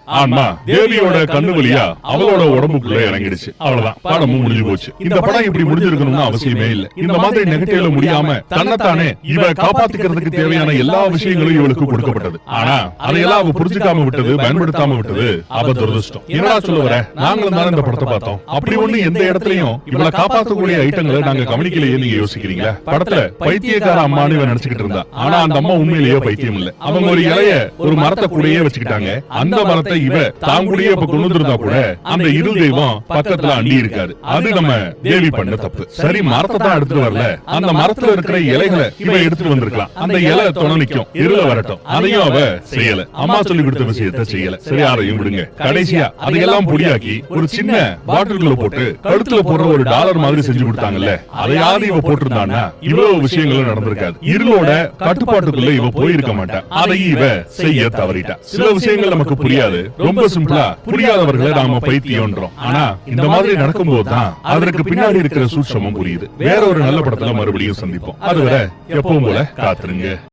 Speaker 1: ஆமா தேவியோட கண்ணு வழியா அவளோட உடம்புக்குள்ள இறங்கிடுச்சு. அவ்வளவுதான். படமும் முடிஞ்சு போச்சு. இந்த படம் இப்படி முடிஞ்சிருக்கணும்னு அவசியமே இல்ல. இந்த மாதிரி நெகட்டிவ்ல முடியாம தன்னைத்தானே இவ காப்பாத்திக்கிறதுக்கு தேவையான எல்லா விஷயங்களும் இவளுக்கு கொடுக்கப்பட்டது. ஆனா அதையெல்லாம் அவ புரிஞ்சுக்காம விட்டது பயன்படுத்தாம விட்டது அவ துரதிருஷ்டம். என்னடா சொல்ல வர? நாங்களும் தானே இந்த படத்தை பார்த்தோம். அப்படி ஒண்ணு எந்த இடத்துலயும் இவளை காப்பாத்தக்கூடிய ஐட்டங்களை நாங்க கவனிக்கலையே. நீங்க யோசிக்கிறீங்களா? படத்துல பைத்தியக்கார அம்மான்னு இவன் நினைச்சுக்கிட்டு இருந்தா ஆனா அந்த அம்மா உண்மையிலேயே பைத்தியம் இல்ல அவங்க ஒரு இலைய ஒரு மரத்தை கூடயே வச்சுக்கிட்டாங்க அந்த மரத்தை இவ தான் கூடயே இப்ப கொண்டு வந்திருந்தா கூட அந்த இருள் தெய்வம் பக்கத்துல அண்டி இருக்காது அது நம்ம தேவி பண்ண தப்பு. சரி மரத்தை தான் எடுத்துட்டு வரல. அந்த மரத்துல இருக்கிற இலைகளை இவ எடுத்துட்டு வந்திருக்கலாம். அந்த இலை துணை நிக்கும் இருள வரட்டும். அதையும் அவ செய்யல. அம்மா சொல்லி கொடுத்த விஷயத்தை செய்யல. சரி அதையும் விடுங்க. கடைசியா அதையெல்லாம் பொடியாக்கி ஒரு சின்ன பாட்டில்குள்ள போட்டு கழுத்துல போடுற ஒரு டாலர் மாதிரி செஞ்சு கொடுத்தாங்கல்ல. அதையாவது இவ போட்டிருந்தான்னா இவ்வளவு விஷயங்களும் நடந்திருக்காது. இருளோட கட்டுப்பாட்டுக்குள்ள இவ போயிருக்க மாட்டா. அதையும் இவ செய்ய தவறிட்டா சில விஷயங்கள் நமக்கு புரியாது ரொம்ப சிம்பிளா புரியாதவர்களை நாம பைத்தியம்ன்றோம். ஆனா இந்த மாதிரி நடக்கும்போது தான் அதற்கு பின்னாடி இருக்கிற சூட்சமும் புரியுது. வேற ஒரு நல்ல படத்துல மறுபடியும் சந்திப்போம். அதுவரை எப்பவும் போல காத்துருங்க.